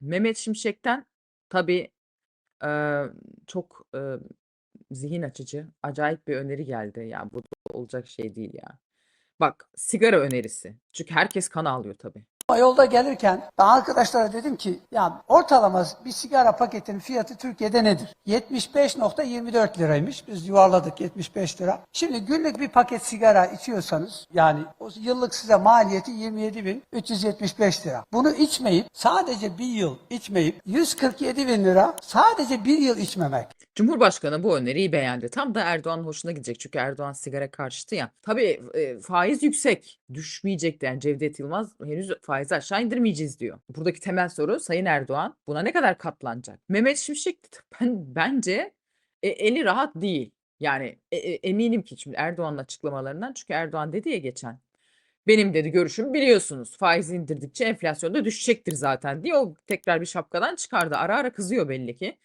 Mehmet Şimşek'ten tabii, eee, çok, eee, zihin açıcı, acayip bir öneri geldi. Ya, bu olacak şey değil ya. Bak, sigara önerisi. Çünkü herkes kan ağlıyor tabii. Yolda gelirken ben arkadaşlara dedim ki ya ortalama bir sigara paketinin fiyatı Türkiye'de nedir? 75.24 liraymış. Biz yuvarladık 75 lira. Şimdi günlük bir paket sigara içiyorsanız yani o yıllık size maliyeti 27.375 lira. Bunu içmeyip sadece bir yıl içmeyip 147 bin lira sadece bir yıl içmemek. Cumhurbaşkanı bu öneriyi beğendi. Tam da Erdoğan'ın hoşuna gidecek. Çünkü Erdoğan sigara karşıtı ya. Tabii, eee, faiz yüksek. Düşmeyecek yani Cevdet Yılmaz henüz faizi aşağı indirmeyeceğiz diyor. Buradaki temel soru Sayın Erdoğan buna ne kadar katlanacak? Mehmet Şimşek ben bence e eli rahat değil. Yani e e eminim ki şimdi Erdoğan'ın açıklamalarından çünkü Erdoğan dedi ya geçen, "Benim" dedi, "görüşümü biliyorsunuz. Faizi indirdikçe enflasyon da düşecektir zaten." diye o tekrar bir şapkadan çıkardı. Ara ara kızıyor belli ki.